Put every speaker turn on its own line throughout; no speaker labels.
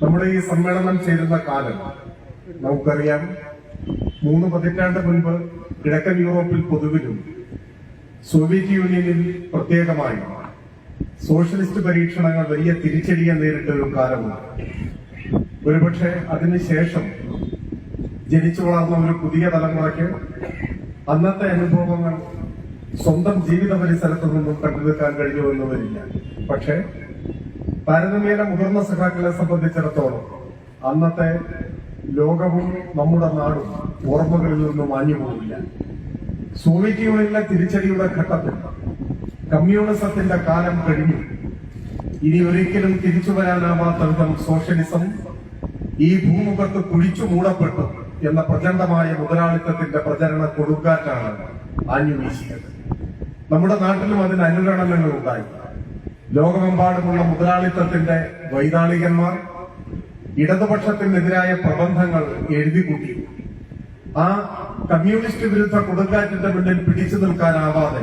നമ്മുടെ ഈ സമ്മേളനം ചേരുന്ന കാലം നമുക്കറിയാം. മൂന്ന് പതിറ്റാണ്ട് മുൻപ് കിഴക്കൻ യൂറോപ്പിൽ പൊതുവിലും സോവിയറ്റ് യൂണിയനിൽ പ്രത്യേകമായി സോഷ്യലിസ്റ്റ് പരീക്ഷണങ്ങൾ വലിയ തിരിച്ചടിയെ നേരിട്ട ഒരു കാലമാണ് ഒരുപക്ഷെ അതിനുശേഷം ജനിച്ചു വളർന്ന ഒരു പുതിയ തലമുറയ്ക്ക് അന്നത്തെ അനുഭവങ്ങൾ സ്വന്തം ജീവിത പരിസരത്തു നിന്നും കണ്ടെടുക്കാൻ കഴിഞ്ഞുവെന്ന് വരില്ല പക്ഷേ താരതമ്യേന മുതിർന്ന സഖാക്കളെ സംബന്ധിച്ചിടത്തോളം അന്നത്തെ ലോകവും നമ്മുടെ നാടും ഓർമ്മകളിൽ നിന്നും മാഞ്ഞു പോകില്ല സോവിയറ്റ് യൂണിയനിലെ തിരിച്ചടിയുടെ ഘട്ടത്തിൽ കമ്മ്യൂണിസത്തിന്റെ കാലം കഴിഞ്ഞു. ഇനി ഒരിക്കലും തിരിച്ചു വരാനാവാത്ത വിധം സോഷ്യലിസം ഈ ഭൂമുഖത്ത് കുഴിച്ചു മൂടപ്പെട്ടു എന്ന പ്രചണ്ഡമായ മുതലാളിത്തത്തിന്റെ പ്രചരണ കൊടുങ്കാറ്റാണ് ആഞ്ഞു വീശിയത്. നമ്മുടെ നാട്ടിലും അതിന് അനുരണനങ്ങൾ ഉണ്ടായി. ലോകമെമ്പാടുമുള്ള മുതലാളിത്തത്തിന്റെ വൈതാളികന്മാർ ഇടതുപക്ഷത്തിനെതിരായ പ്രബന്ധങ്ങൾ എഴുതിക്കൂട്ടി. ആ കമ്മ്യൂണിസ്റ്റ് വിരുദ്ധ കൊടുങ്കാറ്റിന്റെ മുന്നിൽ പിടിച്ചു നിൽക്കാനാവാതെ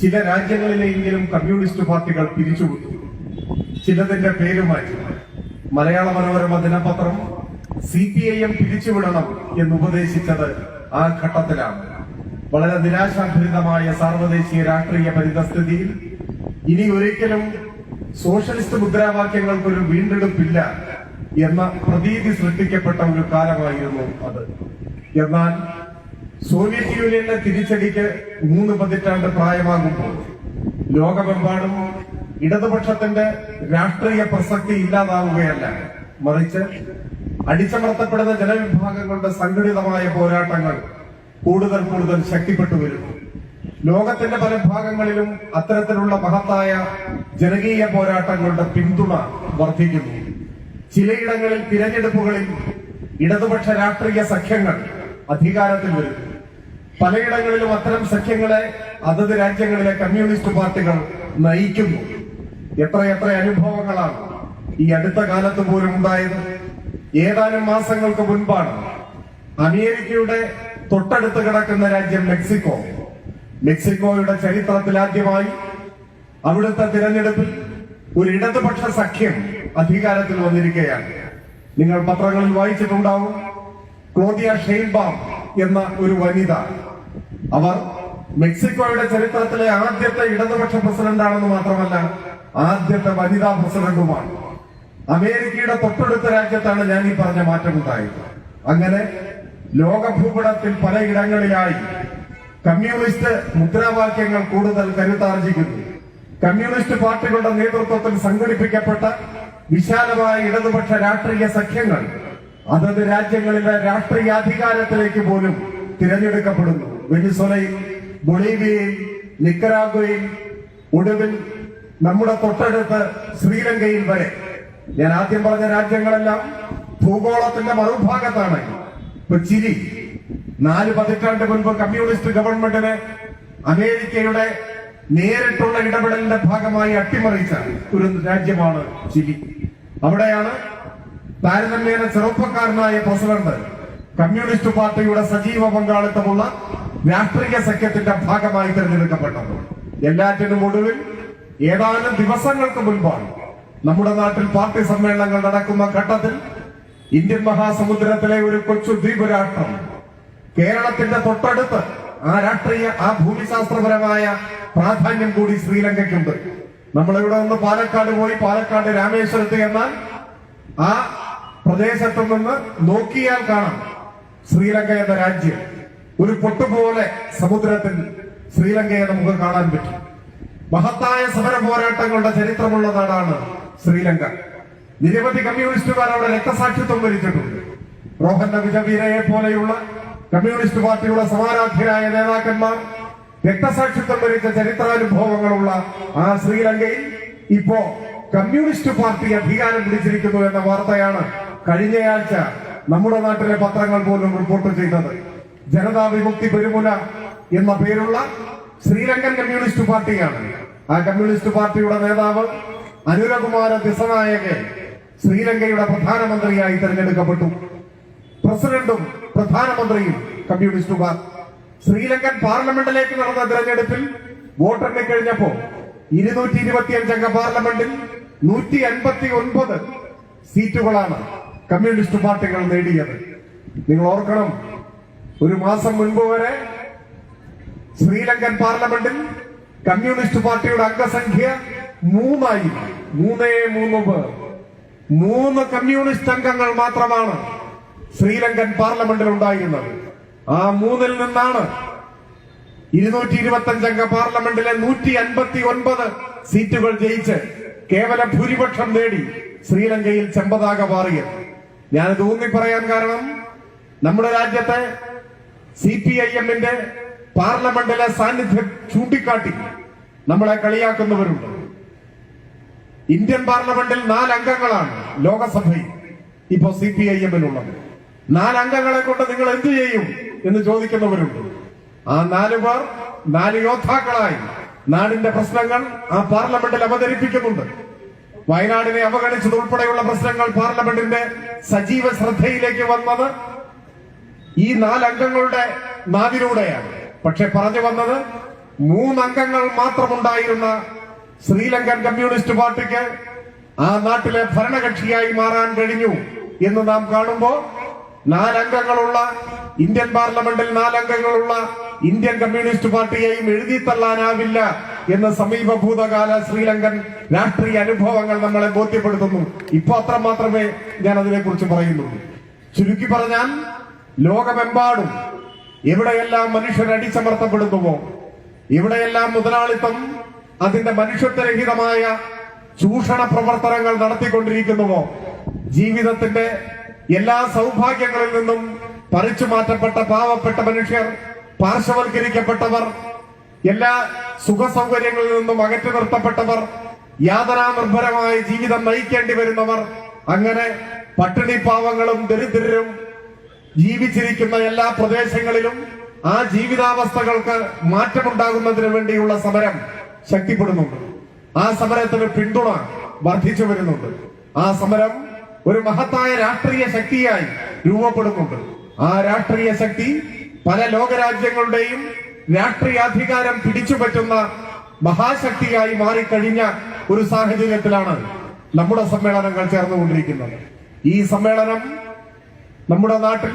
ചില രാജ്യങ്ങളിലെങ്കിലും കമ്മ്യൂണിസ്റ്റ് പാർട്ടികൾ പിരിച്ചുവിട്ടു. ചിലതിന്റെ പേര് മാറ്റി. മലയാള മനോരമ ദിനപത്രം സി പി ഐ എം പിരിച്ചുവിടണം എന്ന് ഉപദേശിച്ചത് ആ ഘട്ടത്തിലാണ്. വളരെ നിരാശാഭരിതമായ സാർവദേശീയ രാഷ്ട്രീയ പരിതസ്ഥിതിയിൽ ഇനി ഒരിക്കലും സോഷ്യലിസ്റ്റ് മുദ്രാവാക്യങ്ങൾക്കൊരു വീണ്ടെടുപ്പില്ല എന്ന പ്രതീതി സൃഷ്ടിക്കപ്പെട്ട ഒരു കാലമായിരുന്നു അത്. എന്നാൽ സോവിയറ്റ് യൂണിയന്റെ തിരിച്ചടിക്ക് മൂന്ന് പതിറ്റാണ്ട് പ്രായമാകുമ്പോൾ ലോകമെമ്പാടും ഇടതുപക്ഷത്തിന്റെ രാഷ്ട്രീയ പ്രസക്തി ഇല്ലാതാവുകയല്ല. മറിച്ച് അടിച്ചമർത്തപ്പെടുന്ന ജനവിഭാഗങ്ങളുടെ സംഘടിതമായ പോരാട്ടങ്ങൾ കൂടുതൽ കൂടുതൽ ശക്തിപ്പെട്ടു വരുന്നു. ലോകത്തിന്റെ പല ഭാഗങ്ങളിലും അത്തരത്തിലുള്ള മഹത്തായ ജനകീയ പോരാട്ടങ്ങളുടെ പിന്തുണ വർദ്ധിക്കുന്നു. ചിലയിടങ്ങളിൽ തിരഞ്ഞെടുപ്പുകളിൽ ഇടതുപക്ഷ രാഷ്ട്രീയ സഖ്യങ്ങൾ അധികാരത്തിൽ വരുന്നു. പലയിടങ്ങളിലും അത്തരം സഖ്യങ്ങളെ അതത് രാജ്യങ്ങളിലെ കമ്മ്യൂണിസ്റ്റ് പാർട്ടികൾ നയിക്കുന്നു. എത്രയെത്ര അനുഭവങ്ങളാണ് ഈ അടുത്ത കാലത്ത് പോലും ഉണ്ടായത്. ഏതാനും മാസങ്ങൾക്ക് മുൻപാണ് അമേരിക്കയുടെ തൊട്ടടുത്ത് കിടക്കുന്ന രാജ്യം മെക്സിക്കോ. മെക്സിക്കോയുടെ ചരിത്രത്തിൽ ആദ്യമായി അവിടുത്തെ തിരഞ്ഞെടുപ്പിൽ ഒരു ഇടതുപക്ഷ സഖ്യം അധികാരത്തിൽ വന്നിരിക്കുകയാണ്. നിങ്ങൾ പത്രങ്ങളിൽ വായിച്ചിട്ടുണ്ടാവും ക്ലോദിയ ഷെയിൻബാം എന്ന ഒരു വനിത. അവർ മെക്സിക്കോയുടെ ചരിത്രത്തിലെ ആദ്യത്തെ ഇടതുപക്ഷ പ്രസിഡന്റാണെന്ന് മാത്രമല്ല ആദ്യത്തെ വനിതാ പ്രസിഡന്റുമാണ്. അമേരിക്കയുടെ തൊട്ടടുത്ത രാജ്യത്താണ് ഞാൻ ഈ പറഞ്ഞ മാറ്റമുണ്ടായത്. അങ്ങനെ ലോകഭൂപടത്തിൽ പലയിടങ്ങളിലായി കമ്മ്യൂണിസ്റ്റ് മുദ്രാവാക്യങ്ങൾ കൂടുതൽ കരുത്താർജിക്കുന്നു. കമ്മ്യൂണിസ്റ്റ് പാർട്ടികളുടെ നേതൃത്വത്തിൽ സംഘടിപ്പിക്കപ്പെട്ട വിശാലമായ ഇടതുപക്ഷ രാഷ്ട്രീയ സഖ്യങ്ങൾ അതത് രാജ്യങ്ങളിലെ രാഷ്ട്രീയ അധികാരത്തിലേക്ക് പോലും തിരഞ്ഞെടുക്കപ്പെടുന്നു. വെനിസ്വലയിൽ ബൊളീവിയയിൽ നിക്കരാഗ്വയിൽ ഒടുവിൽ നമ്മുടെ തൊട്ടടുത്ത് ശ്രീലങ്കയിൽ വരെ. ഞാൻ ആദ്യം പറഞ്ഞ രാജ്യങ്ങളെല്ലാം ഭൂഗോളത്തിന്റെ മറുഭാഗത്താണ്. ഇപ്പൊ ചിലി നാല് പതിറ്റാണ്ട് മുൻപ് കമ്മ്യൂണിസ്റ്റ് ഗവൺമെന്റിന് അമേരിക്കയുടെ നേരിട്ടുള്ള ഇടപെടലിന്റെ ഭാഗമായി അട്ടിമറിച്ച ഒരു രാജ്യമാണ് ചിലി. അവിടെയാണ് താരതമ്യേന ചെറുപ്പക്കാരനായ പ്രസിഡന്റ് കമ്മ്യൂണിസ്റ്റ് പാർട്ടിയുടെ സജീവ പങ്കാളിത്തമുള്ള രാഷ്ട്രീയ സഖ്യത്തിന്റെ ഭാഗമായി തിരഞ്ഞെടുക്കപ്പെട്ടത്. എല്ലാറ്റിനും ഒടുവിൽ ഏതാനും ദിവസങ്ങൾക്ക് മുൻപാണ് നമ്മുടെ നാട്ടിൽ പാർട്ടി സമ്മേളനങ്ങൾ നടക്കുന്ന ഘട്ടത്തിൽ ഇന്ത്യൻ മഹാസമുദ്രത്തിലെ ഒരു കൊച്ചു ദ്വീപ് രാഷ്ട്രം കേരളത്തിന്റെ തൊട്ടടുത്ത് ആ രാഷ്ട്രീയ ആ ഭൂമിശാസ്ത്രപരമായ പ്രാധാന്യം കൂടി ശ്രീലങ്കയ്ക്കുണ്ട്. നമ്മളിവിടെ നിന്ന് പാലക്കാട് പോയി പാലക്കാട് രാമേശ്വരത്ത് എന്നാൽ ആ പ്രദേശത്തു നിന്ന് നോക്കിയാൽ കാണാം ശ്രീലങ്ക എന്ന രാജ്യം. ഒരു പൊട്ടുപോലെ സമുദ്രത്തിൽ ശ്രീലങ്കയെ നമുക്ക് കാണാൻ പറ്റും. മഹത്തായ സമര പോരാട്ടങ്ങളുടെ ചരിത്രമുള്ള നാടാണ് ശ്രീലങ്ക. നിരവധി കമ്മ്യൂണിസ്റ്റുകാർ അവിടെ രക്തസാക്ഷിത്വം വരിച്ചിട്ടുണ്ട്. റോഹൻ വിജവീരയെ പോലെയുള്ള കമ്മ്യൂണിസ്റ്റ് പാർട്ടിയുടെ സമാരാധ്യരായ നേതാക്കന്മാർ രക്തസാക്ഷിത്വം വരിച്ച ചരിത്രാനുഭവങ്ങളുള്ള ആ ശ്രീലങ്കയിൽ ഇപ്പോ കമ്മ്യൂണിസ്റ്റ് പാർട്ടി അധികാരം പിടിച്ചിരിക്കുന്നു എന്ന വാർത്തയാണ് കഴിഞ്ഞയാഴ്ച നമ്മുടെ നാട്ടിലെ പത്രങ്ങൾ പോലും റിപ്പോർട്ട് ചെയ്തത്. ജനതാ വിമുക്തി പെരുമുന എന്ന പേരുള്ള ശ്രീലങ്കൻ കമ്മ്യൂണിസ്റ്റ് പാർട്ടിയാണ്. ആ കമ്മ്യൂണിസ്റ്റ് പാർട്ടിയുടെ നേതാവ് അനുരകുമാര ദിസനായകൻ ശ്രീലങ്കയുടെ പ്രധാനമന്ത്രിയായി തെരഞ്ഞെടുക്കപ്പെട്ടു. പ്രസിഡന്റും പ്രധാനമന്ത്രിയും കമ്മ്യൂണിസ്റ്റുകാർ ശ്രീലങ്കൻ പാർലമെന്റിലേക്ക് നടന്ന തെരഞ്ഞെടുപ്പിൽ വോട്ടെണ്ണി കഴിഞ്ഞപ്പോ ഇരുന്നൂറ്റി ഇരുപത്തിയഞ്ചംഗ പാർലമെന്റിൽ നൂറ്റി അൻപത്തി ഒൻപത് സീറ്റുകളാണ് കമ്മ്യൂണിസ്റ്റ് പാർട്ടികൾ നേടിയത്. നിങ്ങൾ ഓർക്കണം ഒരു മാസം മുൻപ് വരെ ശ്രീലങ്കൻ പാർലമെന്റിൽ കമ്മ്യൂണിസ്റ്റ് പാർട്ടിയുടെ അംഗസംഖ്യ മൂന്നായി. മൂന്നേ മൂന്ന് പേർ മൂന്ന് കമ്മ്യൂണിസ്റ്റ് അംഗങ്ങൾ മാത്രമാണ് ശ്രീലങ്കൻ പാർലമെന്റിൽ ഉണ്ടായിരുന്നത്. ആ മൂന്നിൽ നിന്നാണ് ഇരുന്നൂറ്റി ഇരുപത്തി അഞ്ചംഗ പാർലമെന്റിലെ നൂറ്റി അൻപത്തി ഒൻപത് സീറ്റുകൾ ജയിച്ച് കേവല ഭൂരിപക്ഷം നേടി ശ്രീലങ്കയിൽ ചെമ്പതാക മാറിയത് ഞാൻ ഊന്നി പറയാൻ കാരണം നമ്മുടെ രാജ്യത്തെ സി പി ഐ എമ്മിന്റെ പാർലമെന്റിലെ സാന്നിധ്യം ചൂണ്ടിക്കാട്ടി നമ്മളെ കളിയാക്കുന്നവരുണ്ട്. ഇന്ത്യൻ പാർലമെന്റിൽ നാല് അംഗങ്ങളാണ് ലോകസഭയിൽ ഇപ്പോ സി പി ഐ എമ്മിനുള്ളത് നാല് അംഗങ്ങളെ കൊണ്ട് നിങ്ങൾ എന്തു ചെയ്യും എന്ന് ചോദിക്കുന്നവരുണ്ട്. ആ നാലു പേർ നാല് യോദ്ധാക്കളായി. നാടിന്റെ പ്രശ്നങ്ങൾ ആ പാർലമെന്റിൽ അവതരിപ്പിക്കുന്നുണ്ട്. വയനാടിനെ അവഗണിച്ചതുൾപ്പെടെയുള്ള പ്രശ്നങ്ങൾ പാർലമെന്റിന്റെ സജീവ ശ്രദ്ധയിലേക്ക് വന്നത് ഈ നാലംഗങ്ങളുടെ നാവിലൂടെയാണ്. പക്ഷെ പറഞ്ഞു വന്നത് മൂന്നംഗങ്ങൾ മാത്രമുണ്ടായിരുന്ന ശ്രീലങ്കൻ കമ്മ്യൂണിസ്റ്റ് പാർട്ടിക്ക് ആ നാട്ടിലെ ഭരണകക്ഷിയായി മാറാൻ കഴിഞ്ഞു എന്ന് നാം കാണുമ്പോ നാലംഗങ്ങളുള്ള ഇന്ത്യൻ പാർലമെന്റിൽ നാലംഗങ്ങളുള്ള ഇന്ത്യൻ കമ്മ്യൂണിസ്റ്റ് പാർട്ടിയെയും എഴുതി തള്ളാനാവില്ല എന്ന് സമീപ ഭൂതകാല ശ്രീലങ്കൻ രാഷ്ട്രീയ അനുഭവങ്ങൾ നമ്മളെ ബോധ്യപ്പെടുത്തുന്നു. ഇപ്പൊ അത്ര മാത്രമേ ഞാൻ അതിനെക്കുറിച്ച് പറയുന്നുള്ളൂ. ചുരുക്കി പറഞ്ഞാൽ ലോകമെമ്പാടും എവിടെയെല്ലാം മനുഷ്യർ അടിച്ചമർത്തപ്പെടുന്നുവോ എവിടെയെല്ലാം മുതലാളിത്തം അതിന്റെ മനുഷ്യത്വരഹിതമായ ചൂഷണ പ്രവർത്തനങ്ങൾ നടത്തിക്കൊണ്ടിരിക്കുന്നുവോ ജീവിതത്തിന്റെ എല്ലാ സൗഭാഗ്യങ്ങളിൽ നിന്നും പറിച്ചു മാറ്റപ്പെട്ട പാവപ്പെട്ട മനുഷ്യർ പാർശ്വവൽക്കരിക്കപ്പെട്ടവർ എല്ലാ സുഖ സൗകര്യങ്ങളിൽ നിന്നും അകറ്റി നിർത്തപ്പെട്ടവർ യാതനാനിർഭരമായ ജീവിതം നയിക്കേണ്ടി വരുന്നവർ അങ്ങനെ പട്ടിണി പാവങ്ങളും ദരിദ്രരും ജീവിച്ചിരിക്കുന്ന എല്ലാ പ്രദേശങ്ങളിലും ആ ജീവിതാവസ്ഥകൾക്ക് മാറ്റമുണ്ടാകുന്നതിന് വേണ്ടിയുള്ള സമരം ശക്തിപ്പെടുന്നുണ്ട്. ആ സമരത്തിന് പിന്തുണ വർദ്ധിച്ചു വരുന്നുണ്ട്. ആ സമരം ഒരു മഹത്തായ രാഷ്ട്രീയ ശക്തിയായി രൂപപ്പെടുന്നുണ്ട്. ആ രാഷ്ട്രീയ ശക്തി പല ലോകരാജ്യങ്ങളുടെയും രാഷ്ട്രീയാധികാരം പിടിച്ചുപറ്റുന്ന മഹാശക്തിയായി മാറിക്കഴിഞ്ഞ ഒരു സാഹചര്യത്തിലാണ് നമ്മുടെ സമ്മേളനങ്ങൾ ചേർന്നുകൊണ്ടിരിക്കുന്നത്. ഈ സമ്മേളനം നമ്മുടെ നാട്ടിൽ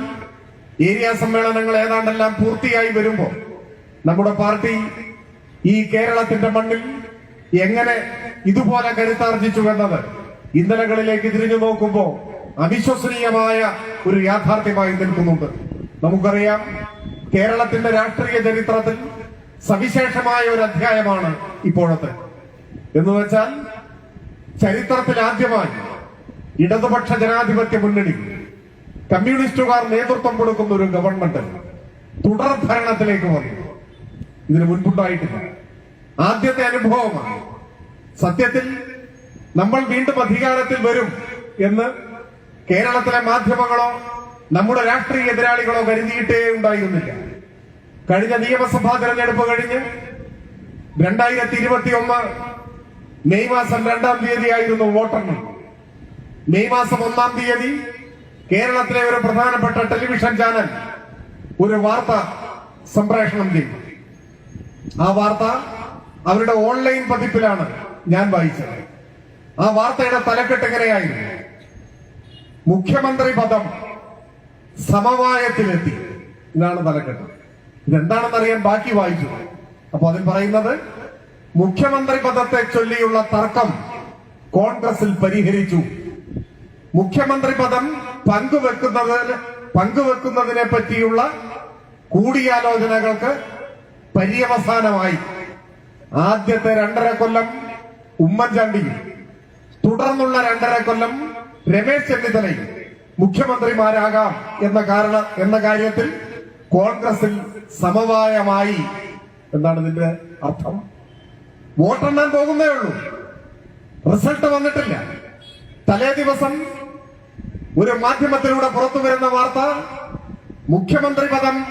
ഏരിയ സമ്മേളനങ്ങൾ ഏതാണ്ടെല്ലാം പൂർത്തിയായി വരുമ്പോൾ നമ്മുടെ പാർട്ടി ഈ കേരളത്തിന്റെ മണ്ണിൽ എങ്ങനെ ഇതുപോലെ കരുത്താർജിച്ചു എന്നത് ഇന്നലകളിലേക്ക് തിരിഞ്ഞു നോക്കുമ്പോൾ അവിശ്വസനീയമായ ഒരു യാഥാർത്ഥ്യമായി നിൽക്കുന്നുണ്ട്. നമുക്കറിയാം കേരളത്തിന്റെ രാഷ്ട്രീയ ചരിത്രത്തിൽ സവിശേഷമായ ഒരു അധ്യായമാണ് ഇപ്പോഴത്തെ. എന്ന് വെച്ചാൽ ചരിത്രത്തിൽ ആദ്യമായി ഇടതുപക്ഷ ജനാധിപത്യ മുന്നണി കമ്മ്യൂണിസ്റ്റുകാർ നേതൃത്വം കൊടുക്കുന്ന ഒരു ഗവൺമെന്റ് തുടർ ഭരണത്തിലേക്ക് വന്നു. ഇതിന് മുൻപുണ്ടായിട്ടില്ല. ആദ്യത്തെ അനുഭവമാണ് സത്യത്തിൽ നമ്മൾ വീണ്ടും അധികാരത്തിൽ വരും എന്ന് കേരളത്തിലെ മാധ്യമങ്ങളോ നമ്മുടെ രാഷ്ട്രീയ എതിരാളികളോ കരുതിയിട്ടേ ഉണ്ടായിരുന്നില്ല. കഴിഞ്ഞ നിയമസഭാ തെരഞ്ഞെടുപ്പ് കഴിഞ്ഞ് രണ്ടായിരത്തി ഇരുപത്തി ഒന്ന് മെയ് മാസം രണ്ടാം തീയതിയായിരുന്നു വോട്ടെണ്ണൽ. മെയ് മാസം ഒന്നാം തീയതി കേരളത്തിലെ ഒരു പ്രധാനപ്പെട്ട ടെലിവിഷൻ ചാനൽ ഒരു വാർത്ത സംപ്രേഷണം ചെയ്തു. ആ വാർത്ത അവരുടെ ഓൺലൈൻ പതിപ്പിലാണ് ഞാൻ വായിച്ചത്. ആ വാർത്തയുടെ തലക്കെട്ട് എങ്ങനെയായിരുന്നു മുഖ്യമന്ത്രി പദം സമവായത്തിലെത്തി. ഇതാണ് തലക്കെട്ട്. ഇതെന്താണെന്ന് അറിയാൻ ബാക്കി വായിച്ചു. അപ്പൊ അതിൽ പറയുന്നത് മുഖ്യമന്ത്രി പദത്തെ ചൊല്ലിയുള്ള തർക്കം കോൺഗ്രസിൽ പരിഹരിച്ചു. മുഖ്യമന്ത്രി പദം പങ്കുവെക്കുന്നതിന് പങ്കുവെക്കുന്നതിനെ പറ്റിയുള്ള കൂടിയാലോചനകൾക്ക് പര്യവസാനമായി. ആദ്യത്തെ രണ്ടര കൊല്ലം ഉമ്മൻചാണ്ടിയും തുടർന്നുള്ള രണ്ടര കൊല്ലം രമേശ് ചെന്നിത്തലയും മുഖ്യമന്ത്രിമാരാകാം എന്ന കാരണ എന്ന കാര്യത്തിൽ കോൺഗ്രസിൽ സമവായമായി എന്താണ് ഇതിന്റെ അർത്ഥം. വോട്ടെണ്ണാൻ പോകുന്നേ ഉള്ളൂ. റിസൾട്ട് വന്നിട്ടില്ല. തലേ ദിവസം ഒരു മാധ്യമത്തിലൂടെ പുറത്തു വരുന്ന വാർത്ത മുഖ്യമന്ത്രി പദം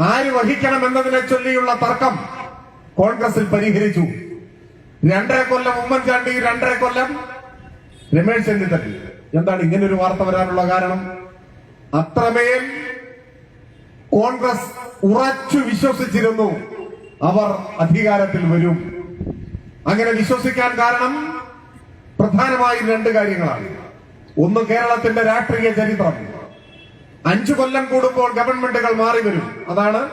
ആര് വഹിക്കണം എന്നതിനെ ചൊല്ലിയുള്ള തർക്കം കോൺഗ്രസിൽ പരിഹരിച്ചു. രണ്ടര കൊല്ലം ഉമ്മൻചാണ്ടി രണ്ടര കൊല്ലം രമേശ് ചെന്നിത്തല. എന്താണ് ഇങ്ങനെ ഒരു വാർത്ത വരാനുള്ള കാരണം? അത്രമേൽ കോൺഗ്രസ് ഉറച്ചു വിശ്വസിച്ചിരുന്നു. അവർ അധികാരത്തിൽ വരും. അങ്ങനെ വിശ്വസിക്കാൻ കാരണം പ്രധാനമായും രണ്ട് കാര്യങ്ങളാണ്. ഒന്ന് കേരളത്തിന്റെ രാഷ്ട്രീയ ചരിത്രം. അഞ്ചു കൊല്ലം കൂടുമ്പോൾ ഗവൺമെന്റുകൾ മാറി വരും. അതാണ്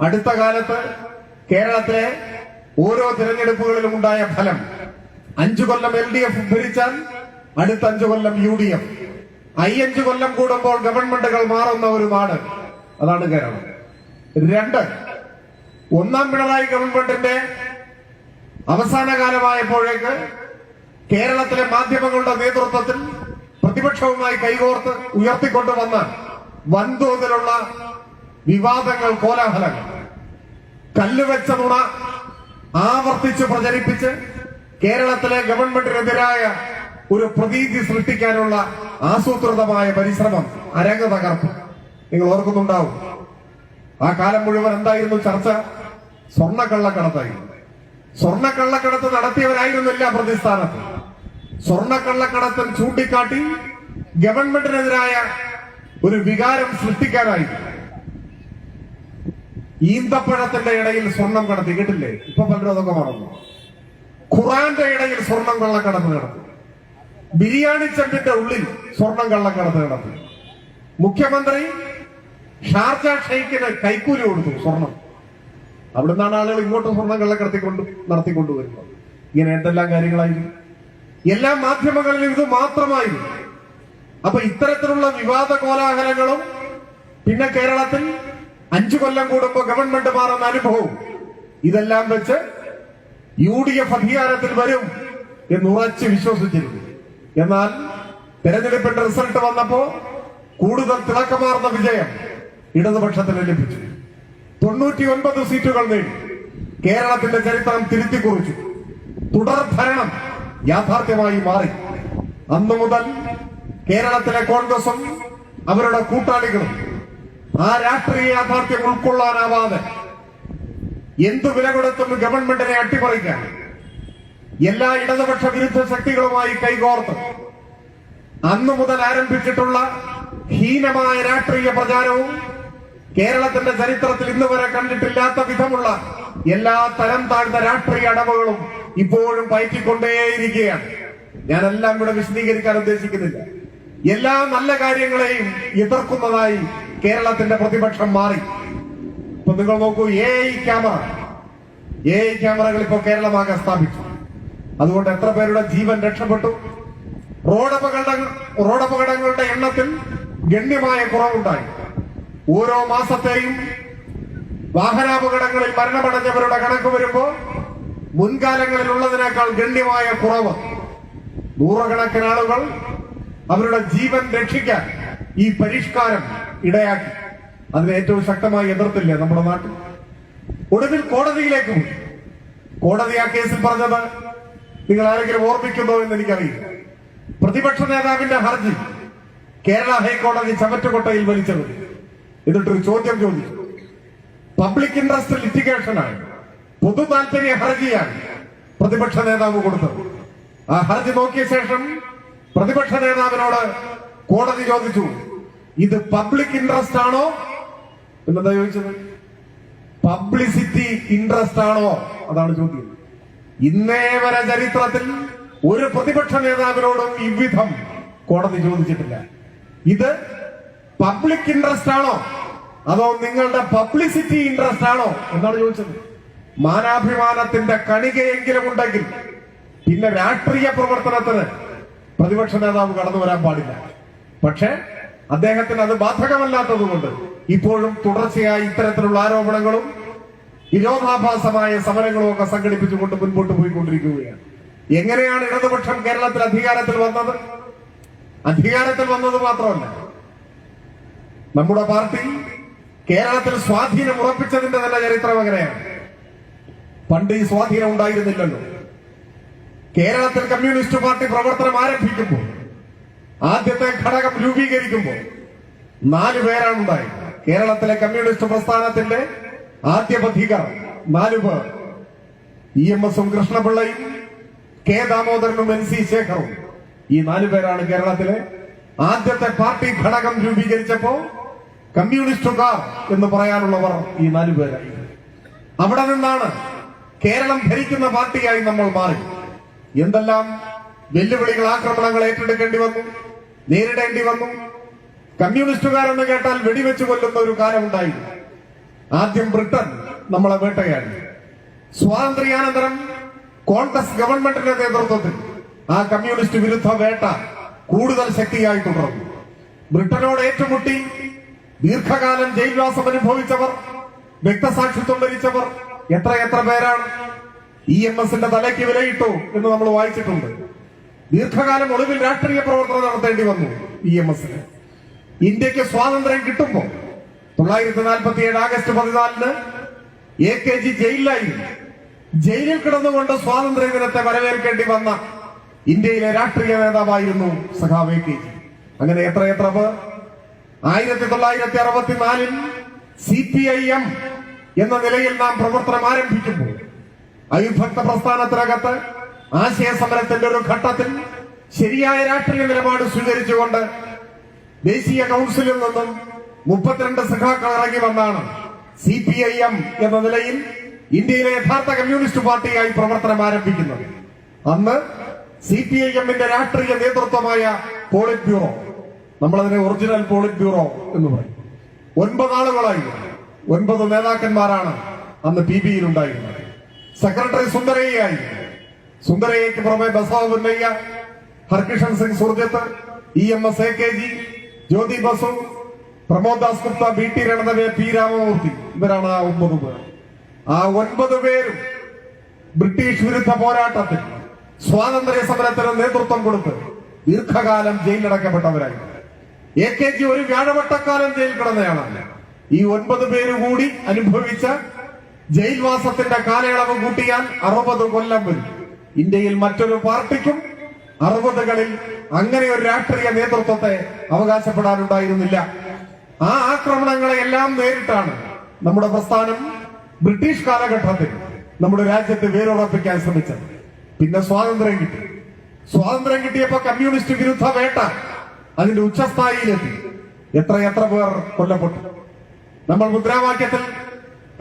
അടുത്ത കാലത്ത് കേരളത്തിലെ ഓരോ തിരഞ്ഞെടുപ്പുകളിലും ഉണ്ടായ ഫലം. അഞ്ചു കൊല്ലം എൽ ഡി എഫ് ഭരിച്ചാൽ അടുത്ത അഞ്ചു കൊല്ലം യു ഡി എഫ്. അയ്യഞ്ചു കൊല്ലം കൂടുമ്പോൾ ഗവൺമെന്റുകൾ മാറുന്ന ഒരു നാട്. അതാണ് കേരളം. രണ്ട് ഒന്നാം പിണറായി ഗവൺമെന്റിന്റെ അവസാന കാലമായപ്പോഴേക്ക് കേരളത്തിലെ മാധ്യമങ്ങളുടെ നേതൃത്വത്തിൽ പ്രതിപക്ഷവുമായി കൈകോർത്ത് ഉയർത്തിക്കൊണ്ടുവന്ന വൻതോതിലുള്ള വിവാദങ്ങൾ കോലാഹലങ്ങൾ. കല്ലുവെച്ച നുണ ആവർത്തിച്ച് പ്രചരിപ്പിച്ച് കേരളത്തിലെ ഗവൺമെന്റിനെതിരായ ഒരു പ്രതീതി സൃഷ്ടിക്കാനുള്ള ആസൂത്രിതമായ പരിശ്രമം അരങ്ങ തകർപ്പ് നിങ്ങൾ ഓർക്കുന്നുണ്ടാവും. ആ കാലം മുഴുവൻ എന്തായിരുന്നു ചർച്ച? സ്വർണക്കള്ളക്കടത്തായിരുന്നു. സ്വർണക്കള്ളക്കടത്ത് നടത്തിയവരായിരുന്നില്ല പ്രതിസ്ഥാനത്ത്. സ്വർണക്കള്ളക്കടത്തൻ ചൂണ്ടിക്കാട്ടി ഗവൺമെന്റിനെതിരായ ഒരു വികാരം സൃഷ്ടിക്കാനായി ഈന്തപ്പഴത്തിന്റെ ഇടയിൽ സ്വർണം കടത്തി. കേട്ടില്ലേ? ഇപ്പൊ പലരും അതൊക്കെ മറന്നു ഖുറാന്റെ ഇടയിൽ സ്വർണം കള്ളക്കടത്ത് നടത്തി. ബിരിയാണി ചെമ്പിന്റെ ഉള്ളിൽ സ്വർണം കള്ളക്കടത്ത് നടത്തി. മുഖ്യമന്ത്രി ഷാർജ ഷെയ്ഖിന് കൈക്കൂലി കൊടുത്തു സ്വർണം. അവിടെ നിന്നാണ് ആളുകൾ ഇങ്ങോട്ട് സ്വർണം കള്ളക്കടത്തിക്കൊണ്ട് നടത്തിക്കൊണ്ടുവരുന്നത്. ഇങ്ങനെ എന്തെല്ലാം കാര്യങ്ങളായിരുന്നു എല്ലാ മാധ്യമങ്ങളിലും ഇത് മാത്രമായിരുന്നു അപ്പൊ ഇത്തരത്തിലുള്ള വിവാദ കോലാഹലങ്ങളും പിന്നെ കേരളത്തിൽ അഞ്ചു കൊല്ലം കൂടുമ്പോ ഗവൺമെന്റ് മാറുന്ന അനുഭവം. ഇതെല്ലാം വെച്ച് യു ഡി എഫ് അധികാരത്തിൽ വരും എന്ന് ഉറച്ച് വിശ്വസിച്ചിരുന്നു. എന്നാൽ തെരഞ്ഞെടുപ്പിന്റെ റിസൾട്ട് വന്നപ്പോ കൂടുതൽ തിളക്കമാർന്ന വിജയം ഇടതുപക്ഷത്തിന് ലഭിച്ചു. തൊണ്ണൂറ്റി ഒൻപത് സീറ്റുകൾ നേടി. കേരളത്തിന്റെ ചരിത്രം തിരുത്തി കുറിച്ചു തുടർ ഭരണം യാഥാർത്ഥ്യമായി മാറി. അന്നു മുതൽ കേരളത്തിലെ കോൺഗ്രസും അവരുടെ കൂട്ടാളികളും ആ രാഷ്ട്രീയ യാഥാർത്ഥ്യം ഉൾക്കൊള്ളാനാവാതെ എന്തു വില കൊടുത്തും ഗവൺമെന്റിനെ അട്ടിമറിക്കാൻ എല്ലാ ഇടതുപക്ഷ വിരുദ്ധ ശക്തികളുമായി കൈകോർത്ത് അന്നു മുതൽ ആരംഭിച്ചിട്ടുള്ള ഹീനമായ രാഷ്ട്രീയ പ്രചാരവും കേരളത്തിന്റെ ചരിത്രത്തിൽ ഇന്ന് വരെ കണ്ടിട്ടില്ലാത്ത വിധമുള്ള എല്ലാ തരം താഴ്ന്ന രാഷ്ട്രീയ അടവുകളും ഇപ്പോഴും പയറ്റിക്കൊണ്ടേയിരിക്കുകയാണ്. ഞാനെല്ലാം ഇവിടെ വിശദീകരിക്കാൻ ഉദ്ദേശിക്കുന്നില്ല. എല്ലാ നല്ല കാര്യങ്ങളെയും എതിർക്കുന്നതായി കേരളത്തിന്റെ പ്രതിപക്ഷം മാറി. ഇപ്പൊ നിങ്ങൾ നോക്കൂ A I camera A I ക്യാമറകൾ ഇപ്പോ കേരളമാകെ സ്ഥാപിച്ചു. അതുകൊണ്ട് എത്ര പേരുടെ ജീവൻ രക്ഷപ്പെട്ടു? റോഡപകട റോഡപകടങ്ങളുടെ എണ്ണത്തിൽ ഗണ്യമായ കുറവുണ്ടായി. ഓരോ മാസത്തെയും വാഹനാപകടങ്ങളിൽ മരണമടഞ്ഞവരുടെ കണക്ക് വരുമ്പോ മുൻകാലങ്ങളിൽ ഉള്ളതിനേക്കാൾ ഗണ്യമായ കുറവ്. നൂറുകണക്കിന് ആളുകൾ അവരുടെ ജീവൻ രക്ഷിക്കാൻ ഈ പരിഷ്കാരം ഇടയാക്കി. അതിനെ ഏറ്റവും ശക്തമായി എതിർത്തില്ലേ നമ്മുടെ നാട്ടിൽ? ഒടുവിൽ കോടതിയിലേക്ക് പോയി. കോടതി ആ കേസിൽ പറഞ്ഞത് നിങ്ങൾ ആരെങ്കിലും ഓർമ്മിക്കുന്നോ എന്ന് എനിക്കറിയില്ല. പ്രതിപക്ഷ നേതാവിന്റെ ഹർജി കേരള ഹൈക്കോടതി ചവറ്റുകൊട്ടയിൽ വലിച്ചത് എന്നിട്ടൊരു ചോദ്യം ചോദിച്ചു. പബ്ലിക് ഇൻട്രസ്റ്റ് ലിറ്റിഗേഷനാണ് പൊതു താല്പര്യ ഹർജിയാണ് പ്രതിപക്ഷ നേതാവ് കൊടുത്തത്. ആ ഹർജി നോക്കിയ ശേഷം പ്രതിപക്ഷ നേതാവിനോട് കോടതി ചോദിച്ചു ഇത് പബ്ലിക് ഇൻട്രസ്റ്റ് ആണോ? എന്നെന്താ ചോദിച്ചത്? പബ്ലിസിറ്റി ഇൻട്രസ്റ്റ് ആണോ? അതാണ് ചോദ്യം. ഇന്നേ വരെ ചരിത്രത്തിൽ ഒരു പ്രതിപക്ഷ നേതാവിനോടും ഇவ்விധം കോടതി ചോദിച്ചിട്ടില്ല. ഇത് പബ്ലിക് ഇൻട്രസ്റ്റ് ആണോ? അതോ നിങ്ങളുടെ പബ്ലിസിറ്റി ഇൻട്രസ്റ്റ് ആണോ? എന്നാണ് ചോദിച്ചത്. മാനാഭിമാനത്തിന്റെ കണികയെങ്കിലും ഉണ്ടെങ്കിൽ പിന്നെ രാഷ്ട്രീയ പ്രവർത്തനത്തിന് പ്രതിപക്ഷ നേതാവ് കടന്നു വരാൻ പാടില്ല. പക്ഷേ അദ്ദേഹത്തിന് അത് ബാധകമല്ലാത്തതുകൊണ്ട് ഇപ്പോഴും തുടർച്ചയായി ഇത്തരത്തിലുള്ള ആരോപണങ്ങളും വിരോധാഭാസമായ സമരങ്ങളും ഒക്കെ സംഘടിപ്പിച്ചുകൊണ്ട് മുൻപോട്ട് പോയിക്കൊണ്ടിരിക്കുകയാണ്. എങ്ങനെയാണ് ഇടതുപക്ഷം കേരളത്തിൽ അധികാരത്തിൽ വന്നത്? അധികാരത്തിൽ വന്നത് മാത്രമല്ല നമ്മുടെ പാർട്ടി കേരളത്തിൽ സ്വാധീനം ഉറപ്പിച്ചതിന്റെ തന്നെ ചരിത്രം എങ്ങനെയാണ് പണ്ട് ഈ സ്വാധീനം ഉണ്ടായിരുന്നില്ലല്ലോ. കേരളത്തിൽ കമ്മ്യൂണിസ്റ്റ് പാർട്ടി പ്രവർത്തനം ആരംഭിക്കുമ്പോൾ ആദ്യത്തെ ഘടകം രൂപീകരിക്കുമ്പോൾ നാല് പേരാണ് ഉണ്ടായത്. കേരളത്തിലെ കമ്മ്യൂണിസ്റ്റ് പ്രസ്ഥാനത്തിന്റെ ആദ്യ പഥികർ നാലു പേർ. ഇ എം എസും കൃഷ്ണപിള്ളയും കെ ദാമോദരനും എൻ സി ശേഖറും. ഈ നാലു പേരാണ് കേരളത്തിലെ ആദ്യത്തെ പാർട്ടി ഘടകം രൂപീകരിച്ചപ്പോ കമ്മ്യൂണിസ്റ്റുകാർ എന്ന് പറയാനുള്ളവർ ഈ നാലു പേരായി. അവിടെ നിന്നാണ് കേരളം ഭരിക്കുന്ന പാർട്ടിയായി നമ്മൾ മാറി. എന്തെല്ലാം വെല്ലുവിളികൾ ആക്രമണങ്ങൾ ഏറ്റെടുക്കേണ്ടി വന്നു നേരിടേണ്ടി വന്നു. കമ്മ്യൂണിസ്റ്റുകാരെന്ന് കേട്ടാൽ വെടിവെച്ച് കൊല്ലുന്ന ഒരു കാലമുണ്ടായിരുന്നു ആദ്യം ബ്രിട്ടൻ നമ്മളെ വേട്ടയാടി. സ്വാതന്ത്ര്യാനന്തരം കോൺഗ്രസ് ഗവൺമെന്റിന്റെ നേതൃത്വത്തിൽ ആ കമ്മ്യൂണിസ്റ്റ് വിരുദ്ധ വേട്ട കൂടുതൽ ശക്തിയായി തുടർന്നു. ബ്രിട്ടനോട് ഏറ്റുമുട്ടി ദീർഘകാലം ജയിൽവാസം അനുഭവിച്ചവർ രക്തസാക്ഷിത്വം ഭരിച്ചവർ എത്ര എത്ര പേരാണ്? ഇ എം എസിന്റെ തലയ്ക്ക് വിലയിട്ടു എന്ന് നമ്മൾ വായിച്ചിട്ടുണ്ട്. ദീർഘകാലം ഒളിവിൽ രാഷ്ട്രീയ പ്രവർത്തനം നടത്തേണ്ടി വന്നു ഇ എം എസിന് ഇന്ത്യയ്ക്ക് സ്വാതന്ത്ര്യം കിട്ടുമ്പോൾ തൊള്ളായിരത്തി നാൽപ്പത്തി ഏഴ് ആഗസ്റ്റ് പതിനാലിന് എ കെ ജി ജയിലിലായിരുന്നു. ജയിലിൽ കിടന്നുകൊണ്ട് സ്വാതന്ത്ര്യ ദിനത്തെ വരവേൽക്കേണ്ടി വന്ന ഇന്ത്യയിലെ രാഷ്ട്രീയ നേതാവായിരുന്നു സഖാവ് എ കെ ജി അങ്ങനെ എത്ര എത്ര ആയിരത്തി തൊള്ളായിരത്തി അറുപത്തിനാലിൽ സി പി ഐ എം എന്ന നിലയിൽ നാം പ്രവർത്തനം ആരംഭിക്കുമ്പോൾ അവിഭക്ത പ്രസ്ഥാനത്തിനകത്ത് ആശയ സമരത്തിന്റെ ഒരു ഘട്ടത്തിൽ ശരിയായ രാഷ്ട്രീയ നിലപാട് സ്വീകരിച്ചുകൊണ്ട് ദേശീയ കൗൺസിലിൽ നിന്നും മുപ്പത്തിരണ്ട് സഖാക്കൾ ഇറങ്ങി വന്നാണ് സി പി ഐ എം എന്ന നിലയിൽ ഇന്ത്യയിലെ യഥാർത്ഥ കമ്മ്യൂണിസ്റ്റ് പാർട്ടിയായി പ്രവർത്തനം ആരംഭിക്കുന്നത്. അന്ന് സി പി ഐ എമ്മിന്റെ രാഷ്ട്രീയ നേതൃത്വമായ പോളിറ്റ് ബ്യൂറോ നമ്മളതിനെ ഒറിജിനൽ പോളിറ്റ് ബ്യൂറോ എന്ന് പറയും. ഒൻപത് ആളുകളായി. ഒൻപത് നേതാക്കന്മാരാണ് അന്ന് പി ബിയിൽ ഉണ്ടായിരുന്നത്. സെക്രട്ടറി സുന്ദരയ്യായി. സുന്ദരയ്യക്ക് പുറമെ Basava Punnaiah Harkishan Singh Surjeet E M S A K G Jyoti Basu Promode Das Gupta B T Ranadive P Ramamurthy. ഇവരാണ് ആ ഒമ്പത് പേർ. ആ ഒൻപത് പേരും ബ്രിട്ടീഷ് വിരുദ്ധ പോരാട്ടത്തിൽ സ്വാതന്ത്ര്യ സമരത്തിന് നേതൃത്വം കൊടുത്ത് ദീർഘകാലം ജയിലിലടക്കപ്പെട്ടവരായി. എ കെ ജി ഒരു വ്യാഴവട്ടക്കാലം ജയിൽ കിടന്നയാളാണ്. ഈ ഒൻപത് പേര് കൂടി അനുഭവിച്ച ജയിൽവാസത്തിന്റെ കാലയളവ് കൂട്ടിയാൽ അറുപത് കൊല്ലം വരും. ഇന്ത്യയിൽ മറ്റൊരു പാർട്ടിക്കും അറുപതുകളിൽ അങ്ങനെ ഒരു രാഷ്ട്രീയ നേതൃത്വത്തെ അവകാശപ്പെടാനുണ്ടായിരുന്നില്ല. ആ ആക്രമണങ്ങളെ എല്ലാം നേരിട്ടാണ് നമ്മുടെ പ്രസ്ഥാനം ബ്രിട്ടീഷ് കാലഘട്ടത്തിൽ നമ്മുടെ രാജ്യത്ത് വേരുറപ്പിക്കാൻ ശ്രമിച്ചത്. പിന്നെ സ്വാതന്ത്ര്യം കിട്ടി. സ്വാതന്ത്ര്യം കിട്ടിയപ്പോ കമ്മ്യൂണിസ്റ്റ് വിരുദ്ധ വേട്ട അതിന്റെ ഉച്ചസ്ഥായിയിലെത്തി. എത്ര എത്ര പേർ കൊല്ലപ്പെട്ടു. നമ്മൾ മുദ്രാവാക്യത്തിൽ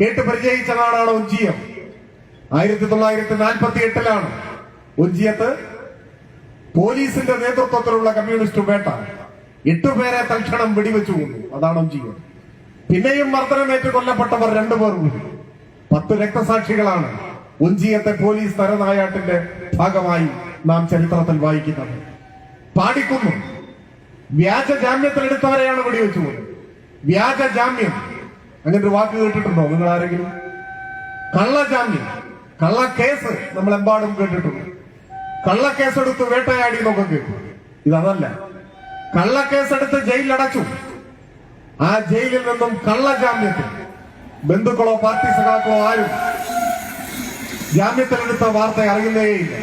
കേട്ട് പരിചയിച്ച നാടാണ് ഒഞ്ചിയം ആയിരത്തി തൊള്ളായിരത്തി നാൽപ്പത്തി എട്ടിലാണ് ഒഞ്ചിയത്ത് പോലീസിന്റെ നേതൃത്വത്തിലുള്ള കമ്മ്യൂണിസ്റ്റ് വേട്ട. എട്ടുപേരെ തൽക്ഷണം വെടിവെച്ചു കൊന്നു. അതാണ് ഒഞ്ചിയം പിന്നെയും മർദ്ദനമേറ്റ് കൊല്ലപ്പെട്ടവർ രണ്ടുപേർ കൂടി. പത്ത് രക്തസാക്ഷികളാണ് ഒഞ്ചിയത്തെ പോലീസ് തരനായാട്ടിന്റെ ഭാഗമായി നാം ചരിത്രത്തിൽ വായിക്കുന്നത്. പാടിക്കുന്നു. വ്യാജ ജാമ്യത്തിലെടുത്തവരെയാണ് വെടിവെച്ചു വ്യാജ ജാമ്യം. അങ്ങനെ ഒരു വാക്ക് കേട്ടിട്ടുണ്ടോ? നിങ്ങൾ ആരെങ്കിലും കള്ളജാമ്യം കള്ളക്കേസ് നമ്മൾ എമ്പാടും കേട്ടിട്ടുണ്ട്. കള്ളക്കേസെടുത്ത് വേട്ടയാടി എന്നൊക്കെ കേട്ടു. ഇതല്ല കള്ളക്കേസെടുത്ത് ജയിലിലടച്ചു. ആ ജയിലിൽ നിന്നും കള്ളജാമ്യത്തിൽ ബന്ധുക്കളോ പാർട്ടി സഖാക്കളോ ആരും ജാമ്യത്തിലെടുത്ത വാർത്ത അറിയുന്നേയില്ല.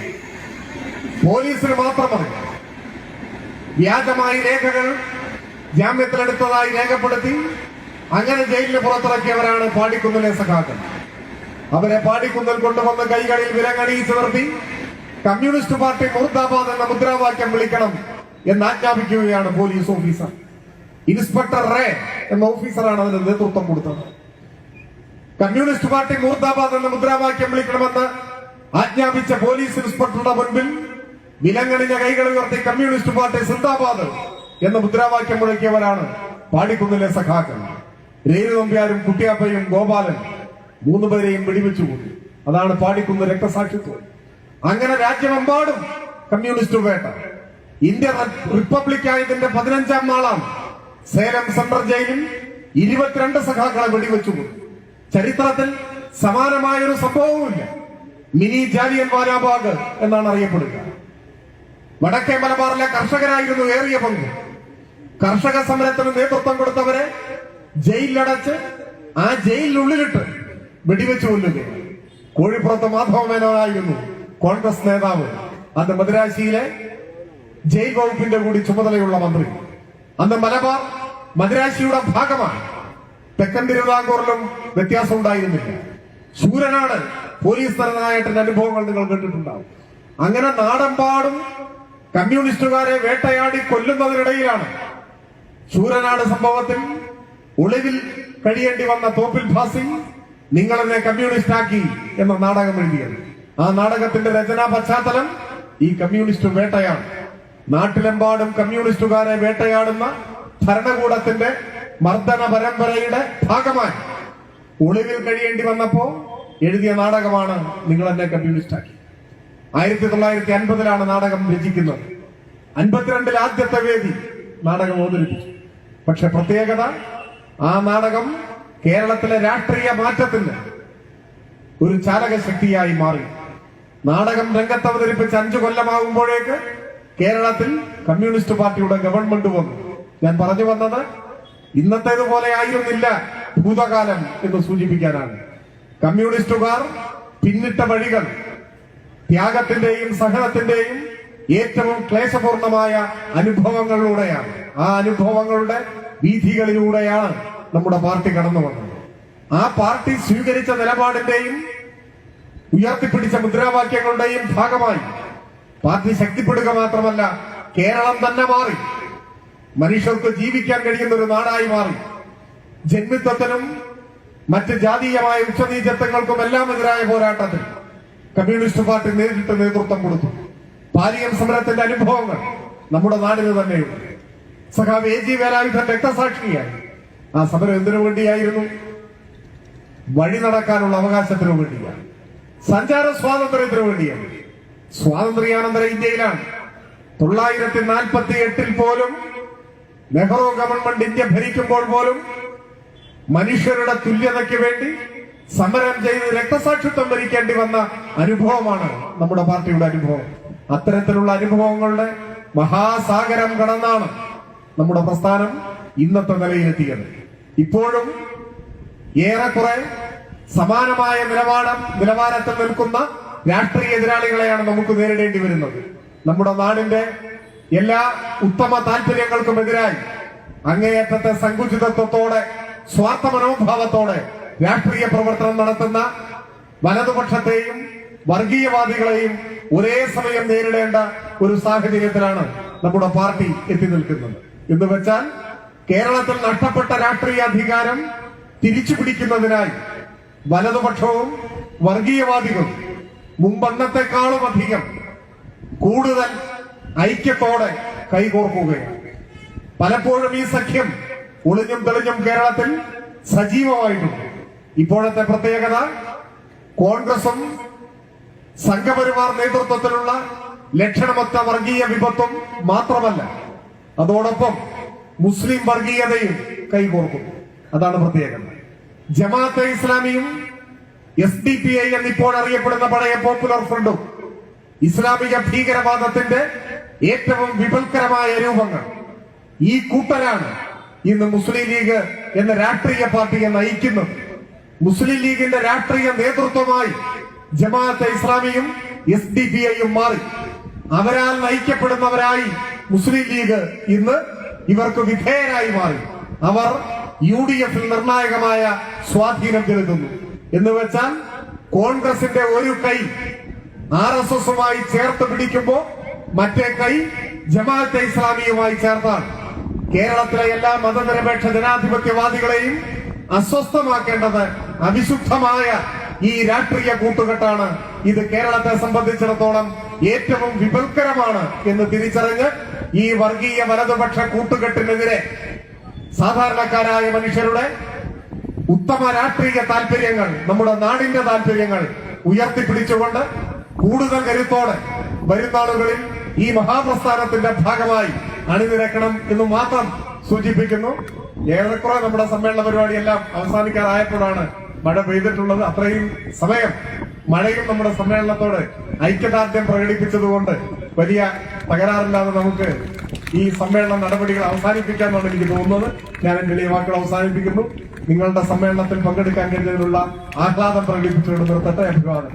പോലീസിന് മാത്രം വ്യാജമായി രേഖകൾ ജാമ്യത്തിലെടുത്തതായി രേഖപ്പെടുത്തി അങ്ങനെ ജയിലിന് പുറത്തിറക്കിയവരാണ് പാടിക്കുന്നിലെ സഖാക്കൾ. അവരെ പാടിക്കുന്നിൽ കൊണ്ടുവന്ന് കൈകളിൽ വിലങ്ങണിയിച്ച് നിർത്തി. കമ്മ്യൂണിസ്റ്റ് പാർട്ടി മുർദാബാദ് എന്ന മുദ്രാവാക്യം വിളിക്കണം എന്ന് ആജ്ഞാപിക്കുകയാണ് പോലീസ് ഓഫീസർ. ഇൻസ്പെക്ടർ റേ എന്ന ഓഫീസറാണ് അതിന് നേതൃത്വം കൊടുത്തത്. കമ്മ്യൂണിസ്റ്റ് പാർട്ടി മുർദാബാദ് എന്ന മുദ്രാവാക്യം വിളിക്കണമെന്ന് ആജ്ഞാപിച്ച പോലീസ് ഇൻസ്പെക്ടറുടെ മുൻപിൽ വിലങ്ങണിഞ്ഞ കൈകൾ ഉയർത്തി കമ്മ്യൂണിസ്റ്റ് പാർട്ടി സിന്ദാബാദ് എന്ന മുദ്രാവാക്യം മുഴക്കിയവരാണ് പാടിക്കുന്നിലെ സഖാക്കൾ. രേരു നമ്പ്യാരും കുട്ടിയാപ്പയും ഗോപാലൻ മൂന്ന് പേരെയും വെടിവെച്ചു കൂട്ടി. അതാണ് പാടിക്കുന്ന രക്തസാക്ഷിത്വം. അങ്ങനെ രാജ്യമെമ്പാടും കമ്മ്യൂണിസ്റ്റ് വേട്ട. ഇന്ത്യ റിപ്പബ്ലിക് ആയതിന്റെ പതിനഞ്ചാം നാളാണ് സേലം സെൻട്രൽ ജയിലിൽ ഇരുപത്തിരണ്ട് സഖാക്കളെ വെടിവെച്ചു ചരിത്രത്തിൽ സമാനമായൊരു സംഭവവുമില്ല. മിനി ജാലിയൻ വാലാബാഗ് എന്നാണ് അറിയപ്പെടുക. വടക്കേ മലബാറിലെ കർഷകരായിരുന്നു ഏറിയ പങ്ക്. കർഷക സമരത്തിന് നേതൃത്വം കൊടുത്തവരെ ജയിലിലടച്ച് ആ ജയിലിനുള്ളിലിട്ട് വെടിവെച്ച് കൊല്ലുകയാണ്. കോഴിപ്പുറത്ത് മാധവ മേനോനായിരുന്നു കോൺഗ്രസ് നേതാവ്. അന്ന് മദുരാശിയിലെ ജയിൽ വകുപ്പിന്റെ കൂടി ചുമതലയുള്ള മന്ത്രി. അന്ന് മലബാർ മദുരാശിയുടെ ഭാഗമാണ്. തെക്കൻ തിരുവിതാംകൂറിലും വ്യത്യാസം ഉണ്ടായിരുന്നില്ല. ശൂരനാട് പോലീസ് തലനായട്ടിന്റെ അനുഭവങ്ങൾ നിങ്ങൾ കേട്ടിട്ടുണ്ടാവും. അങ്ങനെ നാടമ്പാടും കമ്മ്യൂണിസ്റ്റുകാരെ വേട്ടയാടി കൊല്ലുന്നതിനിടയിലാണ് ശൂരനാട് സംഭവത്തിൽ ഒളിവിൽ കഴിയേണ്ടി വന്ന തോപ്പിൽ ഭാസി നിങ്ങൾ എന്നെ കമ്മ്യൂണിസ്റ്റ് ആക്കി എന്ന നാടകം എഴുതിയത്. ആ നാടകത്തിന്റെ രചനാ പശ്ചാത്തലം ഈ കമ്മ്യൂണിസ്റ്റ് വേട്ടയാണ്. നാട്ടിലെമ്പാടും കമ്മ്യൂണിസ്റ്റുകാരെ വേട്ടയാടുന്ന ഭരണകൂടത്തിന്റെ മർദ്ദന പരമ്പരയുടെ ഭാഗമായി ഒളിവിൽ കഴിയേണ്ടി വന്നപ്പോ എഴുതിയ നാടകമാണ് നിങ്ങൾ എന്നെ കമ്മ്യൂണിസ്റ്റാക്കി ആയിരത്തി തൊള്ളായിരത്തി അൻപതിലാണ് നാടകം രചിക്കുന്നത്. അൻപത്തിരണ്ടിൽ ആദ്യത്തെ വേദി നാടകം അവതരിപ്പിച്ചു. പക്ഷെ പ്രത്യേകത ആ നാടകം കേരളത്തിലെ രാഷ്ട്രീയ മാറ്റത്തിന് ഒരു ചാലകശക്തിയായി മാറി. നാടകം രംഗത്ത് അവതരിപ്പിച്ച് അഞ്ചു കൊല്ലമാകുമ്പോഴേക്ക് കേരളത്തിൽ കമ്മ്യൂണിസ്റ്റ് പാർട്ടിയുടെ ഗവൺമെന്റ് വന്നു. ഞാൻ പറഞ്ഞു വന്നത് ഇന്നത്തേതുപോലെ ആയിരുന്നില്ല ഭൂതകാലം എന്ന് സൂചിപ്പിക്കാനാണ്. കമ്മ്യൂണിസ്റ്റുകാർ പിന്നിട്ട വഴികൾ ത്യാഗത്തിന്റെയും സഹനത്തിന്റെയും ഏറ്റവും ക്ലേശപൂർണമായ അനുഭവങ്ങളിലൂടെയാണ്. ആ അനുഭവങ്ങളുടെ വീഥികളിലൂടെയാണ് നമ്മുടെ പാർട്ടി കടന്നു വന്നത്. ആ പാർട്ടി സ്വീകരിച്ച നിലപാടിന്റെയും ഉയർത്തിപ്പിടിച്ച മുദ്രാവാക്യങ്ങളുടെയും ഭാഗമായി പാർട്ടി ശക്തിപ്പെടുക മാത്രമല്ല കേരളം തന്നെ മാറി. മനുഷ്യർക്ക് ജീവിക്കാൻ കഴിയുന്ന ഒരു നാടായി മാറി. ജന്മിത്വത്തിനും മറ്റ് ജാതീയമായ ഉച്ചനീചത്വങ്ങൾക്കും എല്ലാം എതിരായ പോരാട്ടത്തിൽ കമ്മ്യൂണിസ്റ്റ് പാർട്ടി നേരിട്ട് നേതൃത്വം കൊടുത്തു. പാലിയം സമരത്തിന്റെ അനുഭവങ്ങൾ നമ്മുടെ നാടിന് തന്നെയുണ്ട്. സഖാവ് എ ജി വേലായുധൻ രക്തസാക്ഷിയായി ആ സമരം എന്തിനു വേണ്ടിയായിരുന്നു? വഴി നടക്കാനുള്ള അവകാശത്തിനു വേണ്ടിയാണ്. സഞ്ചാര സ്വാതന്ത്ര്യത്തിനു വേണ്ടിയാണ്. സ്വാതന്ത്ര്യാനന്തര ഇന്ത്യയിലാണ്. തൊള്ളായിരത്തി നാൽപ്പത്തി എട്ടിൽ പോലും നെഹ്റു ഗവൺമെന്റ് ഇന്ത്യ ഭരിക്കുമ്പോൾ പോലും മനുഷ്യരുടെ തുല്യതയ്ക്ക് വേണ്ടി സമരം ചെയ്ത് രക്തസാക്ഷിത്വം ഭരിക്കേണ്ടി വന്ന അനുഭവമാണ് നമ്മുടെ പാർട്ടിയുടെ അനുഭവം. അത്തരത്തിലുള്ള അനുഭവങ്ങളുടെ മഹാസാഗരം കടന്നാണ് നമ്മുടെ പ്രസ്ഥാനം ഇന്നത്തെ നിലയിലെത്തിയത്. ഇപ്പോഴും ഏറെക്കുറെ സമാനമായ നിലവാരം നിലവാരത്തിൽ നിൽക്കുന്ന രാഷ്ട്രീയ എതിരാളികളെയാണ് നമുക്ക് നേരിടേണ്ടി വരുന്നത്. നമ്മുടെ നാടിന്റെ എല്ലാ ഉത്തമ താല്പര്യങ്ങൾക്കും എതിരായി അങ്ങേയറ്റത്തെ സങ്കുചിതത്വത്തോടെ സ്വാർത്ഥ മനോഭാവത്തോടെ രാഷ്ട്രീയ പ്രവർത്തനം നടത്തുന്ന വലതുപക്ഷത്തെയും വർഗീയവാദികളെയും ഒരേ സമയം നേരിടേണ്ട ഒരു സാഹചര്യത്തിലാണ് നമ്മുടെ പാർട്ടി എത്തി നിൽക്കുന്നത്. എന്ന് വെച്ചാൽ കേരളത്തിൽ നഷ്ടപ്പെട്ട രാഷ്ട്രീയ അധികാരം തിരിച്ചു പിടിക്കുന്നതിനായി വലതുപക്ഷവും വർഗീയവാദികളും മുമ്പന്നത്തെക്കാളും അധികം കൂടുതൽ ഐക്യത്തോടെ കൈകോർക്കുകയാണ്. പലപ്പോഴും ഈ സഖ്യം ഒളിഞ്ഞും തെളിഞ്ഞും കേരളത്തിൽ സജീവമായിട്ടുണ്ട്. ഇപ്പോഴത്തെ പ്രത്യേകത കോൺഗ്രസും സംഘപരിവാർ നേതൃത്വത്തിലുള്ള ലക്ഷണമൊത്ത വർഗീയ വിപത്തും മാത്രമല്ല അതോടൊപ്പം മുസ്ലിം വർഗീയതയും കൈകോർക്കുന്നു. അതാണ് പ്രത്യേകത. ജമാഅത്തെ ഇസ്ലാമിയും എസ് ഡി പി ഐ എന്നിപ്പോൾ അറിയപ്പെടുന്ന പഴയ പോപ്പുലർ ഫ്രണ്ടും ഇസ്ലാമിക ഭീകരവാദത്തിന്റെ ഏറ്റവും വിപുൽക്കരമായ രൂപങ്ങൾ. ഈ കൂട്ടരാണ് ഇന്ന് മുസ്ലിം ലീഗ് എന്ന രാഷ്ട്രീയ പാർട്ടിയെ നയിക്കുന്നത്. മുസ്ലിം ലീഗിന്റെ രാഷ്ട്രീയ നേതൃത്വമായി ജമാഅത്തെ ഇസ്ലാമിയും എസ് ഡി പി ഐയും മാറി. അവരാൽ നയിക്കപ്പെടുന്നവരായി മുസ്ലിം ലീഗ് ഇന്ന് ഇവർക്ക് വിധേയരായി മാറി. അവർ യു ഡി എഫിൽ നിർണായകമായ സ്വാധീനം ചെലുത്തുന്നു എന്ന് വെച്ചാൽ കോൺഗ്രസിന്റെ ഒരു കൈ ആർ എസ് എസുമായി ചേർത്ത് പിടിക്കുമ്പോ മറ്റേ കൈ ജമാഅത്തെ ഇസ്ലാമിയുമായി ചേർത്താണ്. കേരളത്തിലെ എല്ലാ മതനിരപേക്ഷ ജനാധിപത്യവാദികളെയും അസ്വസ്ഥമാക്കേണ്ടത് അവിശുദ്ധമായ ഈ രാഷ്ട്രീയ കൂട്ടുകെട്ടാണ്. ഇത് കേരളത്തെ സംബന്ധിച്ചിടത്തോളം ഏറ്റവും വിപൽക്കരമാണ് എന്ന് തിരിച്ചറിഞ്ഞ് ഈ വർഗീയ വലതുപക്ഷ കൂട്ടുകെട്ടിനെതിരെ സാധാരണക്കാരായ മനുഷ്യരുടെ ഉത്തമ രാഷ്ട്രീയ താല്പര്യങ്ങൾ നമ്മുടെ നാടിന്റെ താല്പര്യങ്ങൾ ഉയർത്തിപ്പിടിച്ചുകൊണ്ട് കൂടുതൽ കരുത്തോടെ വരുന്നാളുകളിൽ ഈ മഹാപ്രസ്ഥാനത്തിന്റെ ഭാഗമായി അണിനിരക്കണം എന്ന് മാത്രം സൂചിപ്പിക്കുന്നു. ഏറെക്കുറെ നമ്മുടെ സമ്മേളന പരിപാടിയെല്ലാം അവസാനിക്കാറായപ്പോഴാണ് മഴ പെയ്തിട്ടുള്ളത്. അത്രയും സമയം മഴയും നമ്മുടെ സമ്മേളനത്തോട് ഐക്യദാർഢ്യം പ്രകടിപ്പിച്ചതുകൊണ്ട് വലിയ തകരാറില്ലാതെ നമുക്ക് ഈ സമ്മേളന നടപടികൾ അവസാനിപ്പിക്കാമെന്നാണ് എനിക്ക് തോന്നുന്നത്. ഞാൻ എന്റെ വലിയ വാക്കുകൾ അവസാനിപ്പിക്കുന്നു. നിങ്ങളുടെ സമ്മേളനത്തിൽ പങ്കെടുക്കാൻ കഴിഞ്ഞതിനുള്ള ആഹ്ലാദം പ്രകടിപ്പിച്ചുകൊണ്ട് നിർത്തട്ടെ. അഭിവാദം